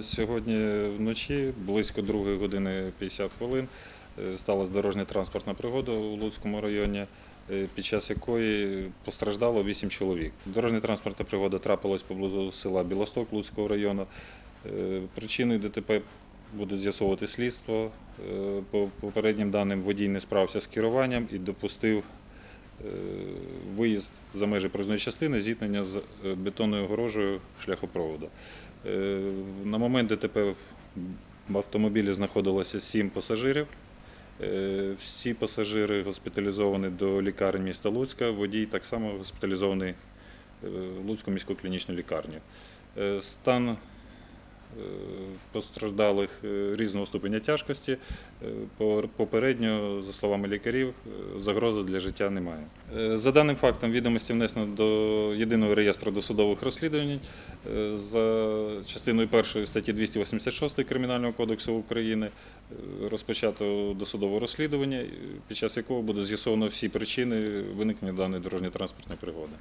Сьогодні вночі, близько 2 години 50 хвилин, е, сталася дорожня транспортна пригода у Луцькому районі, е, під час якої постраждало 8 чоловік. Дорожня транспортна пригода трапилась поблизу села Білосток Луцького району. Е, Причиною ДТП буде з'ясовувати слідство. По попереднім даним водій не справився з керуванням і допустив виїзд за межі проїзної частини, зіткнення з е, бетонною огорожею шляхопроводу. Е, На момент ДТП в- автомобілі знаходилося сім пасажирів. Е, Всі пасажири госпіталізовані до лікарні міста Луцька. Водій так само госпіталізований в Луцьку міську клінічну лікарню. Стан постраждалих е, різного ступеня тяжкості. Е, по- Попередньо, за словами лікарів, е, загрози для життя немає. За даним фактом відомості внесено до єдиного реєстру досудових розслідувань за частиною першої статті 286 Кримінального кодексу України розпочато досудове розслідування, під час якого буде з'ясовано всі причини виникнення даної дорожньо-транспортної пригоди.